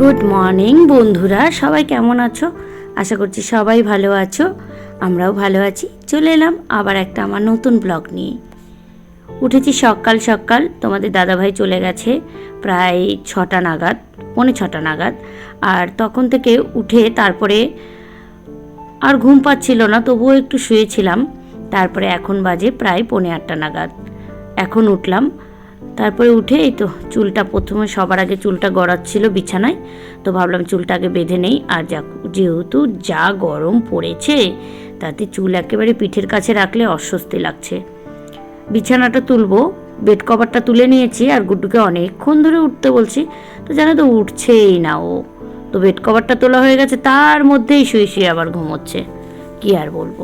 Good morning বন্ধুরা, সবাই কেমন আছো? আশা করছি সবাই ভালো আছো, আমরাও ভালো আছি। চলে এলাম আবার একটা আমার নতুন ব্লগ নিয়ে। উঠেছি সকাল সকাল, তোমাদের দাদাভাই চলে গেছে প্রায় ছটা নাগাদ, পৌনে ছটা নাগাদ। আর তখন থেকে উঠে তারপরে আর ঘুম পাচ্ছিল না, তবুও একটু শুয়েছিলাম। তারপরে এখন বাজে প্রায় পৌনে আটটা নাগাদ। এখন উঠলাম তারপরে উঠে এই তো চুলটা প্রথমে সবার আগে চুলটা গড়াচ্ছিল বিছানায়, তো ভাবলাম চুলটা আগে বেঁধে নেই। আর যা যেহেতু যা গরম পড়েছে, তাতে চুল একেবারে পিঠের কাছে রাখলে অস্বস্তি লাগছে। বিছানাটা তুলবো, বেড কভারটা তুলে নিয়েছি আর গুড্ডুকে অনেকক্ষণ ধরে উঠতে বলছি, তো জানো তো উঠছেই না ও। তো বেড কভারটা তোলা হয়ে গেছে, তার মধ্যেই শুয়ে শুয়ে আবার ঘুমোচ্ছে। কি আর বলব?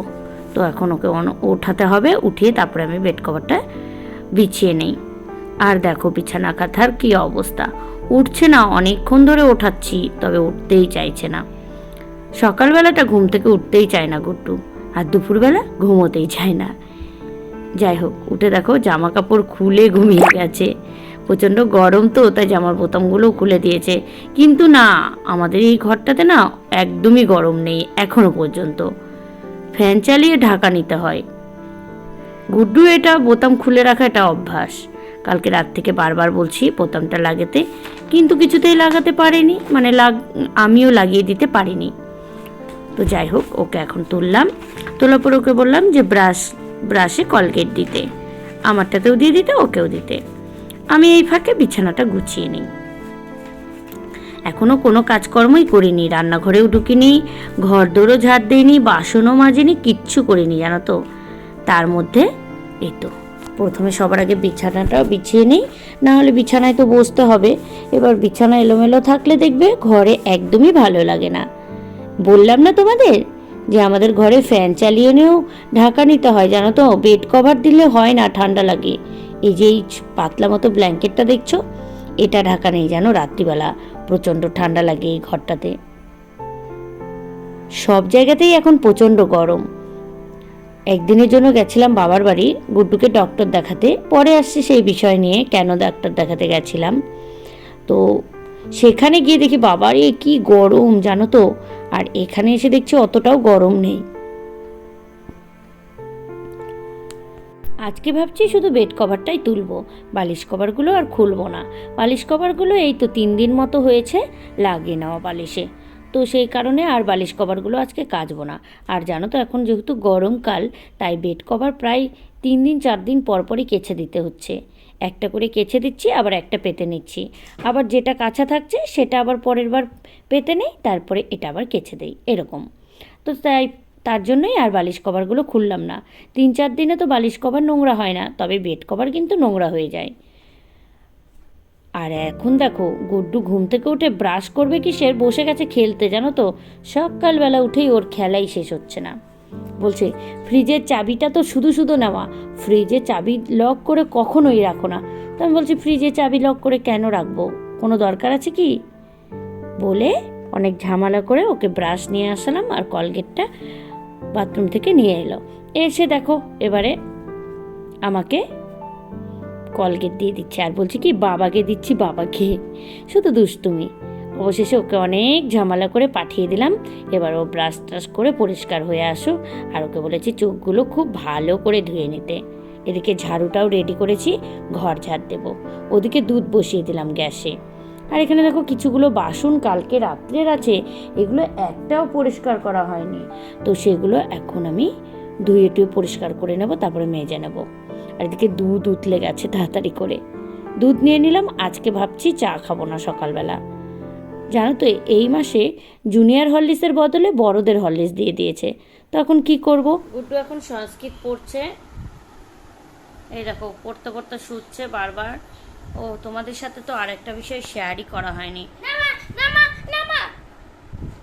তো এখন ওকে ওঠাতে হবে, উঠিয়ে তারপরে আমি বেড কভারটা বিছিয়ে নেই। আর দেখো বিছানা কাঁথার কি অবস্থা। উঠছে না, অনেকক্ষণ ধরে ওঠাচ্ছি, তবে উঠতেই চাইছে না। সকালবেলাটা ঘুম থেকে উঠতেই চায় না গুড্ডু, আর দুপুরবেলা ঘুমোতেই চায় না। যাই হোক, উঠে দেখো জামা কাপড় খুলে ঘুমিয়ে গেছে। প্রচণ্ড গরম তো, তাই জামার বোতামগুলোও খুলে দিয়েছে। কিন্তু না, আমাদের এই ঘরটাতে না একদমই গরম নেই, এখনও পর্যন্ত। ফ্যান চালিয়ে ঢাকা নিতে হয়। গুড্ডু, এটা বোতাম খুলে রাখা এটা অভ্যাস। কালকে রাত থেকে বারবার বলছি বোতামটা লাগাতে, কিন্তু কিছুতেই লাগাতে পারিনি মানে লাগ, আমিও লাগিয়ে দিতে পারিনি। তো যাই হোক, ওকে এখন তুললাম। তোলার পর ওকে বললাম যে ব্রাশ, ব্রাশে কলগেট দিতে। আমারটাতেও দিয়ে দিতে, ওকেও দিতে। আমি এই ফাঁকে বিছানাটা গুছিয়ে নিই। এখনও কোনো কাজকর্মই করিনি, রান্নাঘরেও ঢুকিনি ঘর দৌড়ও ঝাড় দিইনি, বাসনও মাজিনি, কিচ্ছু করিনি, জানো তো? তার মধ্যে এই তো। প্রথমে সবার আগে বিছানাটাও বিছিয়ে নিই। না হলে বিছানায় তো বসতে হবে। এবার বিছানা এলোমেলো থাকলে দেখবে ঘরে একদমই ভালো লাগে না। বললাম না তোমাদের যে আমাদের ঘরে ফ্যান চালিয়ে নিয়েও ঢাকা নিতে হয়, জানো তো? বেড কভার দিলে হয় না, ঠান্ডা লাগে। এই যে এই পাতলা মতো ব্ল্যাঙ্কেটটা দেখছ? এটা ঢাকা নেই জানো রাত্রিবেলা। প্রচণ্ড ঠান্ডা লাগে এই ঘরটাতে। সব জায়গাতেই এখন প্রচণ্ড গরম। একদিনের জন্য গেছিলাম বাবার বাড়ি, গুড্ডুকে ডক্টর দেখাতে। পরে আসছি সেই বিষয় নিয়ে, কেন ডাক্তার দেখাতে গেছিলাম। তো সেখানে গিয়ে দেখি, বাবার এ কি গরম, জানো তো? আর এখানে এসে দেখছি অতটাও গরম নেই। আজকে ভাবছি শুধু বেড কভারটাই তুলবো, বালিশ কভারগুলো আর খুলবো না। বালিশ কভারগুলো এই তো তিন দিন মতো হয়েছে, লাগিয়ে নেওয়া বালিশে। তো সেই কারণে আর বালিশ কভারগুলো আজকে কাচবো না। আর জানো তো, এখন যেহেতু গরমকাল, তাই বেড কভার প্রায় তিন দিন, চার দিন পর পরই কেচে দিতে হচ্ছে। একটা করে কেচে দিচ্ছি, আবার একটা পেতে নিচ্ছি। আবার যেটা কাঁচা থাকছে, সেটা আবার পরের বার পেতে নেই, তারপরে এটা আবার কেচে দেই, এরকম। তো তাই, তার জন্যই আর বালিশ কভারগুলো খুললাম না। তিন চার দিনে তো বালিশ কভার নোংরা হয় না, তবে বেড কভার কিন্তু নোংরা হয়ে যায়। আর এখন দেখো, গুড্ডু ঘুম থেকে উঠে ব্রাশ করবে কি সে বসে গেছে খেলতে, জানো তো? সকালবেলা উঠেই ওর খেলাই শেষ হচ্ছে না। বলছে, ফ্রিজের চাবিটা তো শুধু শুধু নেওয়া। ফ্রিজে চাবি লক করে কখনোই রাখো না। তো আমি বলছি ফ্রিজে চাবি লক করে কেন রাখব? কোনো দরকার আছে কি? বলে অনেক ঝামেলা করে ওকে ব্রাশ নিয়ে আসলাম আর কলগেটটা বাথরুম থেকে নিয়ে এলো। এসে দেখো, এবারে আমাকে কলগেট দিয়ে দিচ্ছে আর বলছি কি, বাবাকে দিচ্ছি, বাবাকে। শুধু দুষ্টুমি। অবশেষে ওকে অনেক ঝামেলা করে পাঠিয়ে দিলাম। এবার ও ব্রাশ ট্রাশ করে পরিষ্কার হয়ে আসুক। আর ওকে বলেছি চোখগুলো খুব ভালো করে ধুয়ে নিতে। এদিকে ঝাড়ুটাও রেডি করেছি, ঘর ঝাড় দেবো। ওদিকে দুধ বসিয়ে দিলাম গ্যাসে। আর এখানে দেখো কিছুগুলো বাসন কালকে রাত্রের আছে, এগুলো একটাও পরিষ্কার করা হয়নি। তো সেগুলো এখন আমি ধুয়ে টুয়ে পরিষ্কার করে নেব, তারপরে মেজে নেব। আর এদিকে দুধ উতলে গেছে তাড়াতাড়ি করে। দুধ নিয়ে নিলাম আজকে ভাবছি চা খাব না সকালবেলা। জানো তো এই মাসে জুনিয়র হরলিক্সের বদলে বড়দের হরলিক্স দিয়ে দিয়েছে। তখন কি করব? গুড্ডু এখন সংস্কৃত পড়ছে। এই দেখো পড়তে পড়তে শুচ্ছে বারবার। ও তোমাদের সাথে তো আরেকটা বিষয় শেয়ারই করা হয়নি।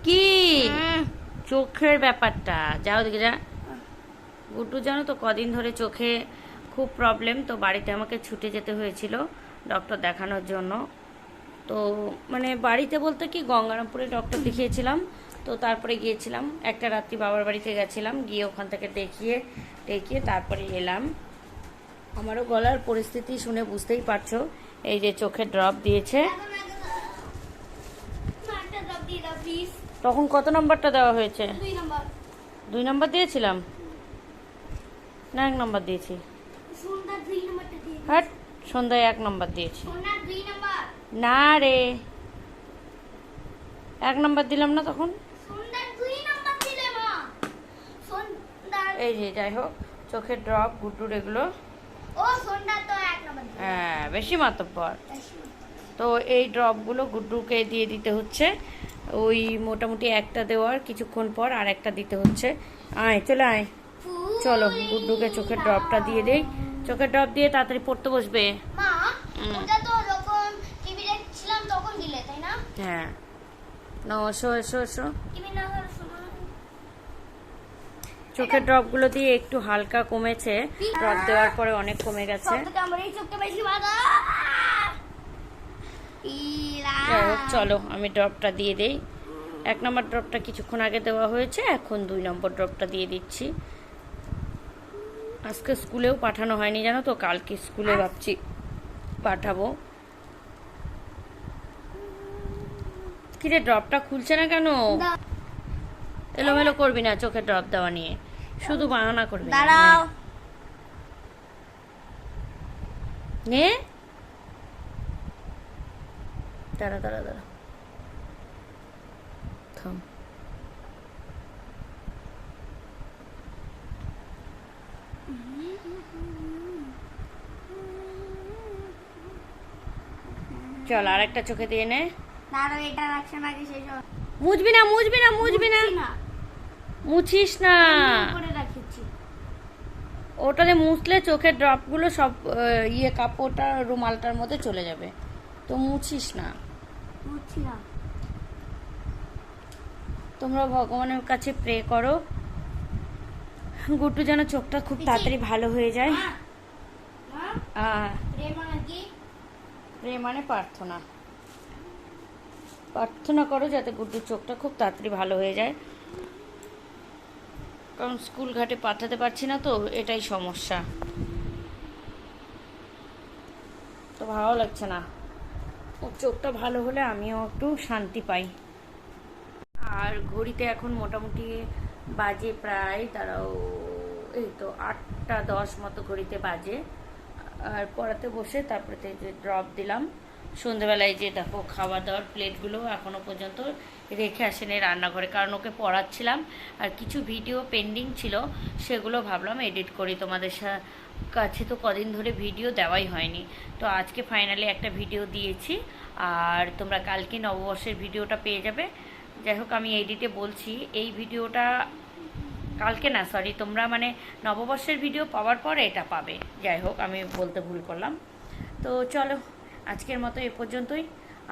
কি? চোখের ব্যাপারটা। যাও দিকে যা। গুড্ডু জানো তো কদিন ধরে চোখে খুব প্রবলেম তো বাড়িতে আমাকে ছুটে যেতে হয়েছিল ডক্টর দেখানোর জন্য। তো মানে বাড়িতে বলতে কি গঙ্গারামপুরে ডক্টর দেখিয়েছিলাম তো তারপরে গিয়েছিলাম একটা রাত্রি বাবার বাড়িতে গেছিলাম গিয়ে ওখান থেকে দেখিয়ে দেখিয়ে তারপরে এলাম। আমারও গলার পরিস্থিতি শুনে বুঝতেই পারছ এই যে চোখে ড্রপ দিয়েছে। তখন কত নম্বরটা দেওয়া হয়েছে? দুই নম্বর দিয়েছিলাম? না এক নম্বর দিয়েছি। দিয়ে হ্যাট সন্ধ্যায় এক নাম্বার দিয়েছি। না রে। এক নাম্বার দিলাম না তখন? এই যে যাই হোক চোখের ড্রপ গুড্ডুর এগুলো। হ্যাঁ বেশি মাতব্বর। তো এই ড্রপগুলো গুড্ডুকে দিয়ে দিতে হচ্ছে। ওই মোটামুটি একটা দেওয়ার কিছুক্ষণ পর আর একটা দিতে হচ্ছে। আয় চলে আয়। চলো গুড্ডুকে চোখের ড্রপটা দিয়ে দেই। চোখের ড্রপ দিয়ে তাড়াতাড়ি পড়তে বসবে। মা। ওটা তো যখন টিভি দেখছিলাম তখন দিলে তাই না? হ্যাঁ। না এসো এসো এসো। টিভি না হলে চোখের ড্রপগুলো দিয়ে একটু হালকা কমেছে। ড্রপ দেওয়ার পরে অনেক কমে গেছে। চলো আমি ড্রপটা দিয়ে দেই। এক নম্বর ড্রপটা কিছুক্ষণ আগে দেওয়া হয়েছে এখন দুই নম্বর ড্রপটা দিয়ে দিচ্ছি। আজকে স্কুলেও পাঠানো হয়নি জানো তো? কালকে স্কুলে ভাবছি পাঠাবো। কিরে ড্রপটা খুলছে না কেন? এলোমেলো করবি না চোখে ড্রপ দেওয়া নিয়ে। শুধু বাহানা করবি না। দাঁড়াও। নে? দাঁড়া দাঁড়া দাঁড়া। থাম। চল আর একটা চোখে দিয়ে নে। এটা শেষ মুছবি না মুছবি না মুছবি না। মুছিস না। ওটাতে মুছলে চোখের ড্রপগুলো সব ইয়ে কাপড়টা রুমালটার মধ্যে চলে যাবে। তো মুছিস না। তোমরা ভগবানের কাছে প্রে করো। গুট্টু যেন চোখটা খুব তাড়াতাড়ি ভালো হয়ে যায়। আহ, মানে প্রে মানে প্রার্থনা। প্রার্থনা করো যাতে গুড্ডুর চোখটা খুব তাড়াতাড়ি ভালো হয়ে যায়। কারণ স্কুল ঘাটে পাঠাতে পারছি না তো এটাই সমস্যা। তো ভালো লাগছে না। ওর চোখটা ভালো হলে আমিও একটু শান্তি পাই। আর ঘড়িতে এখন মোটামুটি বাজে প্রায় তারাও এই তো আটটা দশ মতো ঘড়িতে বাজে। আর পড়াতে বসে তারপরে যে ড্রপ দিলাম। সন্ধেবেলায় যে দেখো খাওয়া দাওয়ার প্লেটগুলো এখনও পর্যন্ত রেখে আসেনি রান্নাঘরে, কারণ ওকে পড়াচ্ছিলাম। আর কিছু ভিডিও পেন্ডিং ছিল, সেগুলো ভাবলাম এডিট করি। তোমাদের কাছে তো কদিন ধরে ভিডিও দেওয়াই হয়নি। তো আজকে ফাইনালি একটা ভিডিও দিয়েছি। আর তোমরা কালকে নববর্ষের ভিডিওটা পেয়ে যাবে। যাই হোক আমি এডিটে বলছি এই ভিডিওটা কালকে না সরি তোমরা মানে নববর্ষের ভিডিও পাওয়ার পরে এটা পাবে। যাই হোক আমি বলতে ভুল করলাম। তো চলো আজকের মতো এ পর্যন্তই।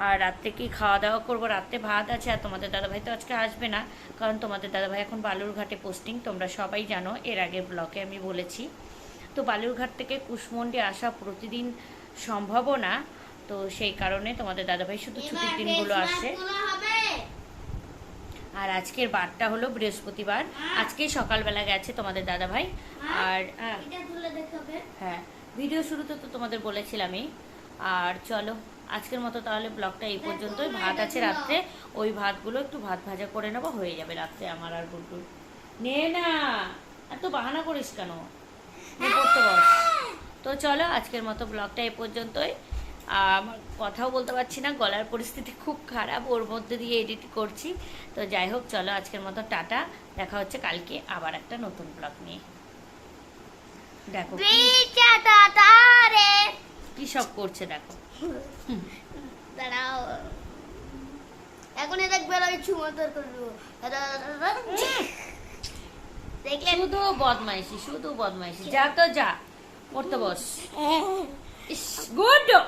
আর রাত্রে কি খাওয়া দাওয়া করব? রাত্রে ভাত আছে আর তোমাদের দাদাভাই তো আজকে আসবে না। কারণ তোমাদের দাদাভাই এখন বালুরঘাটে পোস্টিং তোমরা সবাই জানো এর আগে ব্লকে আমি বলেছি। তো বালুরঘাট থেকে কুশমন্ডি আসা প্রতিদিন সম্ভবও না। তো সেই কারণে তোমাদের দাদাভাই শুধু ছুটির দিনগুলো আসে। আর আজকের বারটা হলো বৃহস্পতিবার। আজকে সকালবেলা গেছে তোমাদের দাদা ভাই আর হ্যাঁ, তুলে দেখাবে। হ্যাঁ ভিডিও শুরুতে তো তোমাদের বলেছিলামই। আর চলো আজকের মতো তাহলে ব্লগটা এই পর্যন্তই। ভাত আছে রাত্রে ওই ভাতগুলো একটু ভাত ভাজা করে নেব হয়ে যাবে রাত্রে আমার আর গুড্ডুর। নে না এত বাহানা করিস কেন? পড়তে বস। তো চলো আজকের মতো ব্লগটা এই পর্যন্তই। আমার কথাও বলতে পারছি না গলার পরিস্থিতি খুব খারাপ ওর মধ্যে দিয়ে এডিট করছি। তো যাই হোক চলো আজকের মতো টাটা দেখা হচ্ছে কালকে আবার একটা নতুন ব্লগ নিয়ে। দেখো কি- সব করছে দেখো। দাঁড়াও। এখনই দেখবে আমি ছুমতর করব শুধু বদমাইশি শুধু বদমাইশি। যা তো যা পড়তে বস। Is good!